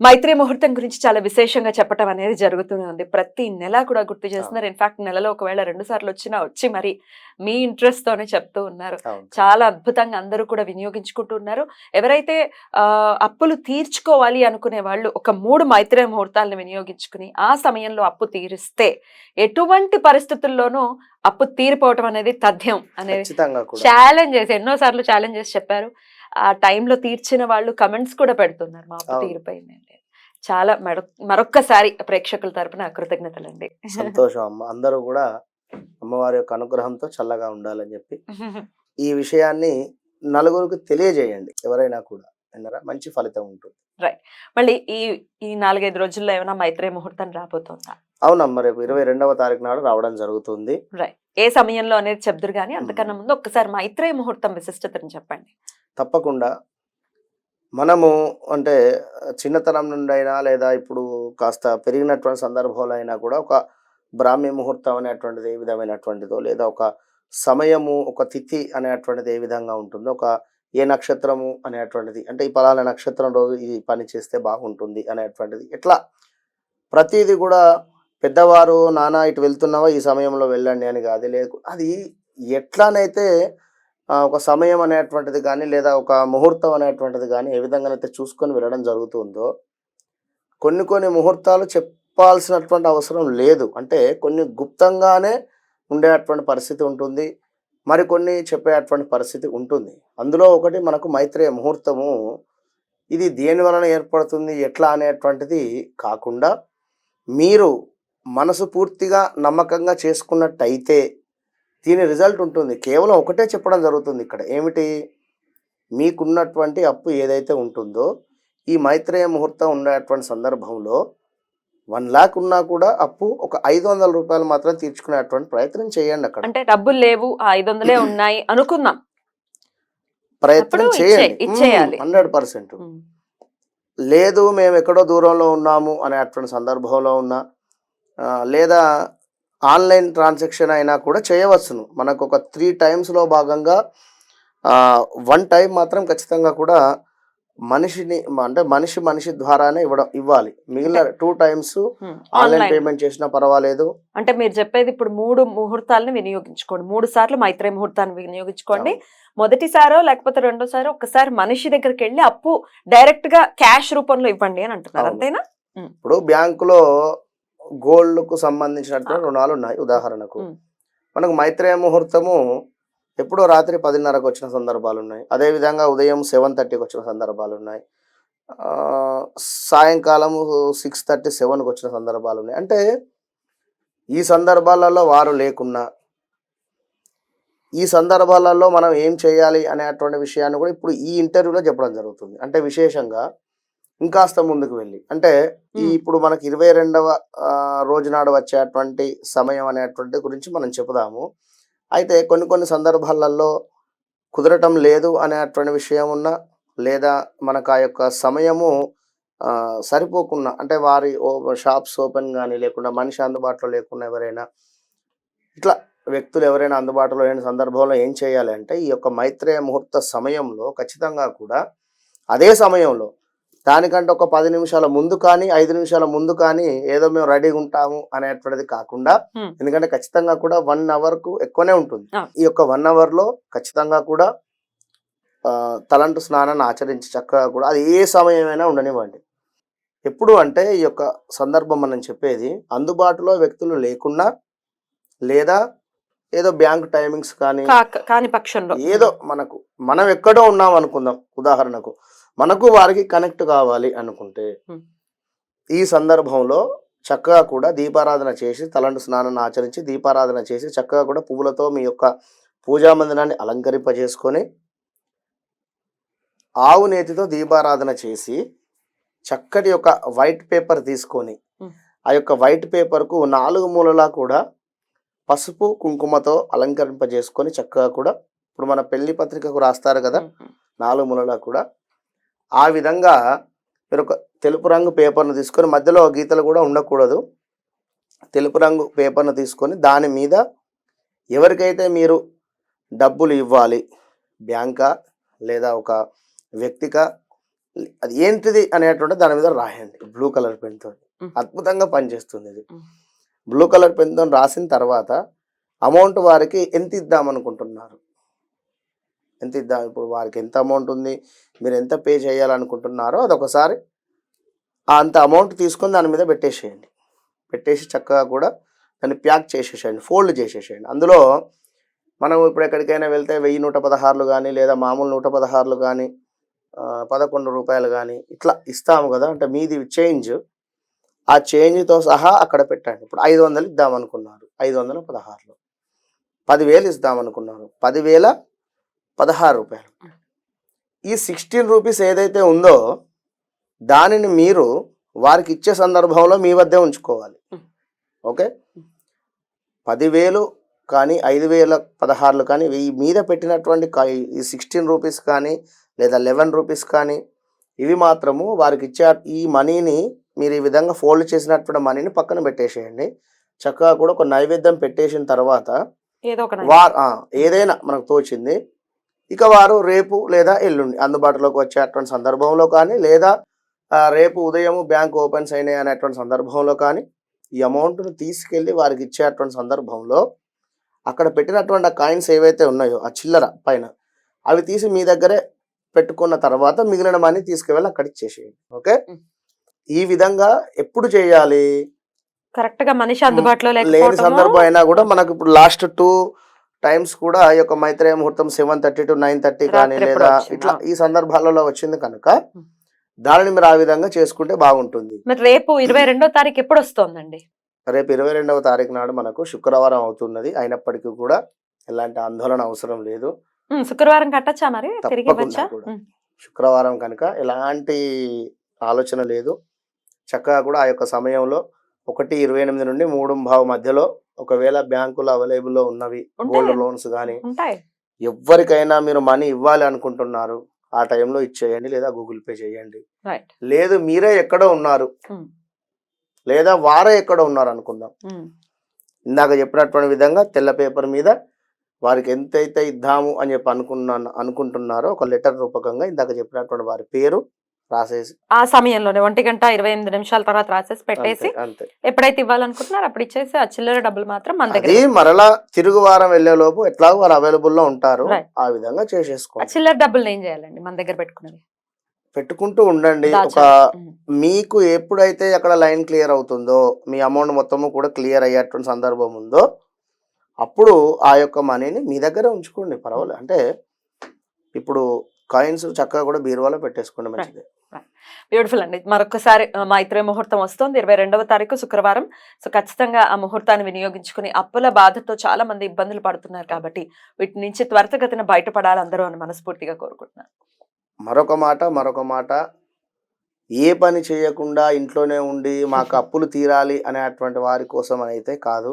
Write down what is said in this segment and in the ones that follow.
మైత్రి ముహూర్తం గురించి చాలా విశేషంగా చెప్పడం అనేది జరుగుతూనే ఉంది. ప్రతి నెల కూడా గుర్తు చేస్తున్నారు. ఇన్ఫాక్ట్ నెలలో ఒకవేళ రెండు సార్లు వచ్చినా వచ్చి మరి మీ ఇంట్రెస్ట్ తోనే చెప్తూ ఉన్నారు. చాలా అద్భుతంగా అందరూ కూడా వినియోగించుకుంటున్నారు ఎవరైతే ఆ, అప్పులు తీర్చుకోవాలి అనుకునే వాళ్ళు ఒక మూడు మైత్రేయ ముహూర్తాలను వినియోగించుకుని ఆ సమయంలో అప్పు తీరిస్తే ఎటువంటి పరిస్థితుల్లోనూ అప్పు తీరిపోవటం అనేది తథ్యం అనేది ఛాలెంజ్ చేసి ఎన్నో సార్లు ఛాలెంజ్ చేసి చెప్పారు. ఆ టైంలో తీర్చిన వాళ్ళు కమెంట్స్ కూడా పెడుతున్నారు మా అప్పు అవును. తీరిపోయింది అంటే. చాలా మరొ- మరొక్కసారి ప్రేక్షకుల తరపున కృతజ్ఞతలండి. సంతోషం అమ్మ. అందరూ కూడా అమ్మవారి యొక్క అనుగ్రహంతో చల్లగా ఉండాలని చెప్పి ఈ విషయాన్ని నలుగురికి తెలియజేయండి ఎవరైనా కూడా. మంచి ఫలితం ఉంటుంది. మళ్ళీ ఈ ఈ నాలుగైదు రోజుల్లో ఏమైనా మైత్రేయ ముహూర్తం రాబోతుందా? అవునమ్మ. రేపు ఇరవై రెండవ తారీఖు నాడు రావడం జరుగుతుంది. ఏ సమయంలో అనేది చెప్దురు కానీ అంతకన్నా ముందు ఒక్కసారి మైత్రేయ ముహూర్తం విశిష్టతను చెప్పండి. తప్పకుండా మనము అంటే చిన్నతనం నుండి అయినా లేదా ఇప్పుడు కాస్త పెరిగినటువంటి సందర్భంలో అయినా కూడా ఒక బ్రాహ్మీ ముహూర్తం అనేటువంటిది ఏ విధమైనటువంటిదో లేదా ఒక సమయము ఒక తిథి అనేటువంటిది ఏ విధంగా ఉంటుందో ఒక ఏ నక్షత్రము అనేటువంటిది అంటే ఈ పలానా నక్షత్రం రోజు ఈ పని చేస్తే బాగుంటుంది అనేటువంటిది ఎట్లా? ప్రతిదీ కూడా పెద్దవారు నానా ఇటు వెళ్తున్నావా ఈ సమయంలో వెళ్ళండి అని కాదు. లేదు అది ఎట్లానైతే ఒక సమయం అనేటువంటిది కానీ లేదా ఒక ముహూర్తం అనేటువంటిది కానీ ఏ విధంగానైతే చూసుకొని వెళ్ళడం జరుగుతుందో కొన్ని కొన్ని ముహూర్తాలు చెప్పాల్సినటువంటి అవసరం లేదు. అంటే కొన్ని గుప్తంగానే ఉండేటువంటి పరిస్థితి ఉంటుంది. మరికొన్ని చెప్పేటువంటి పరిస్థితి ఉంటుంది. అందులో ఒకటి మనకు మైత్రేయ ముహూర్తము. ఇది దేని వలన ఏర్పడుతుంది? ఎట్లా అనేటువంటిది కాకుండా మీరు మనసు పూర్తిగా నమ్మకంగా చేసుకున్నట్టయితే దీని రిజల్ట్ ఉంటుంది. కేవలం ఒకటే చెప్పడం జరుగుతుంది ఇక్కడ. ఏమిటి? మీకున్నటువంటి అప్పు ఏదైతే ఉంటుందో ఈ మైత్రేయ ముహూర్తం ఉండేటువంటి సందర్భంలో వన్ లాక్ ఉన్నా కూడా అప్పు ఒక ఐదు వందల రూపాయలు మాత్రం తీర్చుకునేటువంటి ప్రయత్నం చేయండి అక్కడ. అంటే డబ్బులు లేవు ఐదు వందలే ఉన్నాయి అనుకుందాం. ప్రయత్నం చేయండి. Hundred percent. లేదు మేము ఎక్కడో దూరంలో ఉన్నాము అనేటువంటి సందర్భంలో ఉన్నా లేదా ఆన్లైన్ ట్రాన్సాక్షన్ అయినా కూడా చేయవచ్చును. మనకు ఒక త్రీ టైమ్స్లో భాగంగా వన్ టైం మాత్రం ఖచ్చితంగా కూడా మనిషిని అంటే మనిషి మనిషి ద్వారానే ఇవ్వడం ఇవ్వాలి. మిగిలిన టూ టైమ్స్. ఆన్లైన్ పేమెంట్ చేసినా పర్వాలేదు. అంటే మీరు చెప్పేది ఇప్పుడు మూడు ముహూర్తాలను వినియోగించుకోండి. మూడు సార్లు మైత్రేయ ముహూర్తాన్ని వినియోగించుకోండి. మొదటిసారో లేకపోతే రెండోసారో ఒక్కసారి మనిషి దగ్గరికి వెళ్ళి అప్పు డైరెక్ట్గా క్యాష్ రూపంలో ఇవ్వండి అని అంటున్నారు. అంతేనా? ఇప్పుడు బ్యాంకులో గోల్డ్కు సంబంధించినటువంటి రుణాలు ఉన్నాయి ఉదాహరణకు. మనకు మైత్రేయ ముహూర్తము ఎప్పుడో రాత్రి పదిన్నరకు వచ్చిన సందర్భాలు ఉన్నాయి అదే విధంగా ఉదయం సెవెన్ థర్టీకి వచ్చిన సందర్భాలు ఉన్నాయి సాయంకాలము సిక్స్ థర్టీ సెవెన్కి వచ్చిన సందర్భాలు ఉన్నాయి అంటే ఈ సందర్భాలలో వారు లేకున్నా ఈ సందర్భాలలో మనం ఏం చేయాలి అనేటువంటి విషయాన్ని కూడా ఇప్పుడు ఈ ఇంటర్వ్యూలో చెప్పడం జరుగుతుంది. అంటే విశేషంగా ఇంకాస్త ముందుకు వెళ్ళి అంటే ఈ. ఇప్పుడు మనకి ఇరవై రెండవ ఆ, రోజు నాడు వచ్చేటువంటి సమయం అనేటువంటి గురించి మనం చెబుదాము అయితే కొన్ని కొన్ని సందర్భాలలో కుదరటం లేదు అనేటువంటి విషయం ఉన్నా లేదా మనకు ఆ యొక్క సమయము ఆ, సరిపోకున్నా అంటే వారి షాప్స్ ఓపెన్ కానీ లేకుండా మనిషి అందుబాటులో లేకుండా ఎవరైనా ఇట్లా వ్యక్తులు ఎవరైనా అందుబాటులో లేని సందర్భంలో ఏం చేయాలి అంటే ఈ యొక్క మైత్రేయ ముహూర్త సమయంలో ఖచ్చితంగా కూడా అదే సమయంలో దానికంటే ఒక పది నిమిషాల ముందు కానీ ఐదు నిమిషాల ముందు కానీ ఏదో మేము రెడీగా ఉంటాము అనేటువంటిది కాకుండా. ఎందుకంటే ఖచ్చితంగా కూడా వన్ అవర్కు ఎక్కువనే ఉంటుంది. ఈ యొక్క వన్ అవర్లో ఖచ్చితంగా కూడా తలంటు స్నానాన్ని ఆచరించి చక్కగా కూడా అది ఏ సమయమైనా ఉండనివ్వండి ఎప్పుడు అంటే ఈ యొక్క సందర్భం మనం చెప్పేది అందుబాటులో వ్యక్తులు లేకున్నా లేదా ఏదో బ్యాంక్ టైమింగ్స్ కానీ కాని పక్షంలో ఏదో మనకు మనం ఎక్కడో ఉన్నాం అనుకుందాం ఉదాహరణకు మనకు వారికి కనెక్ట్ కావాలి అనుకుంటే. ఈ సందర్భంలో చక్కగా కూడా దీపారాధన చేసి తలంటు స్నానాన్ని ఆచరించి దీపారాధన చేసి చక్కగా కూడా పువ్వులతో మీ యొక్క పూజా మందిరాన్ని అలంకరింపజేసుకొని ఆవు నేతితో దీపారాధన చేసి చక్కటి ఒక వైట్ పేపర్ తీసుకొని. ఆ యొక్క వైట్ పేపర్కు నాలుగు మూలలా కూడా పసుపు కుంకుమతో అలంకరింపజేసుకొని చక్కగా కూడా ఇప్పుడు మన పెళ్ళి పత్రికకు రాస్తారు కదా నాలుగు మూలలా కూడా ఆ విధంగా మీరు ఒక తెలుపు రంగు పేపర్ను తీసుకొని మధ్యలో గీతలు కూడా ఉండకూడదు. తెలుపు రంగు పేపర్ను తీసుకొని దాని మీద ఎవరికైతే మీరు డబ్బులు ఇవ్వాలి బ్యాంకా లేదా ఒక వ్యక్తిక అది ఏంటిది అనేటువంటి దాని మీద రాయండి. బ్లూ కలర్ పెన్తో. అద్భుతంగా పనిచేస్తుంది ఇది. బ్లూ కలర్ పెన్తో రాసిన తర్వాత అమౌంట్ వారికి ఎంత ఇద్దాం అనుకుంటున్నారు ఎంత ఇద్దాం ఇప్పుడు వారికి ఎంత అమౌంట్ ఉంది మీరు ఎంత పే చేయాలనుకుంటున్నారో అదొకసారి అంత అమౌంట్ తీసుకొని దాని మీద పెట్టేసేయండి. పెట్టేసి చక్కగా కూడా దాన్ని ప్యాక్ చేసేసేయండి ఫోల్డ్ చేసేసేయండి. అందులో మనం ఇప్పుడు ఎక్కడికైనా వెళ్తే వెయ్యి నూట పదహారులు కానీ లేదా మామూలు నూట పదహారులు కానీ పదకొండు రూపాయలు కానీ ఇట్లా ఇస్తాము కదా అంటే మీది చేంజ్ ఆ చేంజ్తో సహా అక్కడ పెట్టండి. ఇప్పుడు ఐదు వందలు ఇద్దాం అనుకున్నారు ఐదు వందల పదహారులు. పదివేలు ఇద్దాం అనుకున్నారు పదివేల పదహారు రూపాయలు. ఈ సిక్స్టీన్ రూపీస్ ఏదైతే ఉందో దానిని మీరు వారికి ఇచ్చే సందర్భంలో మీ వద్దే ఉంచుకోవాలి. ఓకే? పదివేలు కానీ ఐదు వేల పదహారులు కానీ ఈ మీద పెట్టినటువంటి ఈ సిక్స్టీన్ రూపీస్ కానీ లేదా లెవెన్ రూపీస్ కానీ ఇవి మాత్రము వారికి ఇచ్చే ఈ మనీని మీరు ఈ విధంగా ఫోల్డ్ చేసినటువంటి మనీని పక్కన పెట్టేసేయండి. చక్కగా కూడా ఒక నైవేద్యం పెట్టేసిన తర్వాత ఏదో ఒక వారు ఏదైనా మనకు తోచింది ఇక వారు రేపు లేదా ఎల్లుండి అందుబాటులోకి వచ్చేటువంటి సందర్భంలో కానీ లేదా రేపు ఉదయం బ్యాంక్ ఓపెన్స్ అయినాయి అనేటువంటి సందర్భంలో కానీ ఈ అమౌంట్ను తీసుకెళ్ళి వారికి ఇచ్చేటువంటి సందర్భంలో అక్కడ పెట్టినటువంటి ఆ కాయిన్స్ ఏవైతే ఉన్నాయో ఆ చిల్లర పైన అవి తీసి మీ దగ్గరే పెట్టుకున్న తర్వాత మిగిలిన మనీ తీసుకువెళ్ళి అక్కడ ఇచ్చేసేయండి. ఓకే. ఈ విధంగా ఎప్పుడు చేయాలి? కరెక్ట్గా మనిషి అందుబాటులో లేని సందర్భం అయినా కూడా మనకు ఇప్పుడు లాస్ట్ టూ టైమ్స్ కూడా ఈ యొక్క మైత్రేయ ముహూర్తం seven thirty to nine thirty కానీ లేదా? ఇట్లా ఈ సందర్భాలలో వచ్చింది కనుక. దానిని మీరు ఆ విధంగా చేసుకుంటే బాగుంటుంది. మరి రేపు ఇరవై రెండో తారీఖు ఎప్పుడు వస్తోందండి? రేపు ఇరవై రెండవ తారీఖు నాడు మనకు శుక్రవారం అవుతున్నది. అయినప్పటికీ కూడా ఎలాంటి ఆందోళన అవసరం లేదు. శుక్రవారం కట్టచ్చా మరి? శుక్రవారం కనుక ఎలాంటి ఆలోచన లేదు. చక్కగా కూడా ఆ యొక్క సమయంలో ఒకటి ఇరవై ఎనిమిది నుండి మూడు భావ మధ్యలో ఒకవేళ బ్యాంకులు అవైలబుల్లో ఉన్నవి ఉంటాయి. గోల్డ్ లోన్స్ కానీ ఎవరికైనా మీరు మనీ ఇవ్వాలి అనుకుంటున్నారు ఆ టైంలో ఇచ్చేయండి లేదా గూగుల్ పే చేయండి. లేదు మీరే ఎక్కడో ఉన్నారు. లేదా వారే ఎక్కడో ఉన్నారు అనుకుందాం. ఇందాక చెప్పినటువంటి విధంగా తెల్ల పేపర్ మీద వారికి ఎంతైతే ఇద్దాము అని చెప్పి అనుకున్నాను అనుకుంటున్నారో ఒక లెటర్ రూపకంగా ఇందాక చెప్పినటువంటి వారి పేరు రాసేసి ఆ సమయంలోనే ఒంటి గంట ఇరవై ఎనిమిది నిమిషాల తర్వాత రాసేసి పెట్టేసి అంతే, ఎప్పుడైతే ఇవ్వాలనుకుంటున్నారో అప్పుడు ఇచ్చేసి ఆ చిల్లర డబ్బులు మాత్రం మన దగ్గర అది మరలా తిరుగు వారం వెళ్ళే లోపు ఎట్లాగో వారు అవైలబుల్లో ఉంటారు Right. ఆ విధంగా ఆ చేసేసుకోండి చిల్లర డబ్బులు ఏం చేయాలండి మన దగ్గర పెట్టుకున్నవి పెట్టుకుంటూ ఉండండి. ఒక దాచాలి. ఉమ్, మీకు ఎప్పుడైతే అక్కడ లైన్ క్లియర్ అవుతుందో మీ అమౌంట్ మొత్తము కూడా క్లియర్ అయ్యేటువంటి సందర్భం ఉందో అప్పుడు ఆ యొక్క మనీని మీ దగ్గర ఉంచుకోండి. పర్వాలేదు అంటే ఇప్పుడు కాయిన్స్ చక్కగా కూడా బీరువాలో పెట్టేసుకోండి మంచిది. బ్యూటిఫుల్ అండి. మరొకసారి మైత్రి ముహూర్తం వస్తుంది. ఇరవై రెండవ తారీఖు శుక్రవారం. సో ఖచ్చితంగా ఆ ముహూర్తాన్ని వినియోగించుకుని అప్పుల బాధతో చాలా మంది ఇబ్బందులు పడుతున్నారు కాబట్టి వీటి నుంచి త్వరితగతిన బయటపడాలి అందరూ అని మనస్ఫూర్తిగా కోరుకుంటున్నాను. మరొక మాట మరొక మాట. ఏ పని చేయకుండా ఇంట్లోనే ఉండి మాకు అప్పులు తీరాలి అనేటువంటి వారి కోసం అని అయితే కాదు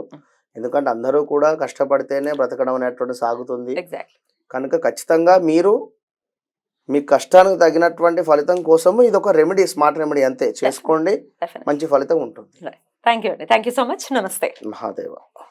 ఎందుకంటే అందరూ కూడా కష్టపడితేనే బ్రతకడం అనేటువంటి సాగుతుంది. ఎగ్జాక్ట్ కనుక ఖచ్చితంగా మీరు మీ కష్టానికి తగినటువంటి ఫలితం కోసము ఇది ఒక రెమెడీ స్మార్ట్ రెమెడీ అంతే చేసుకోండి. మంచి ఫలితం ఉంటుంది. థ్యాంక్ యూ అండి. థ్యాంక్ యూ సో మచ్ నమస్తే మహాదేవ.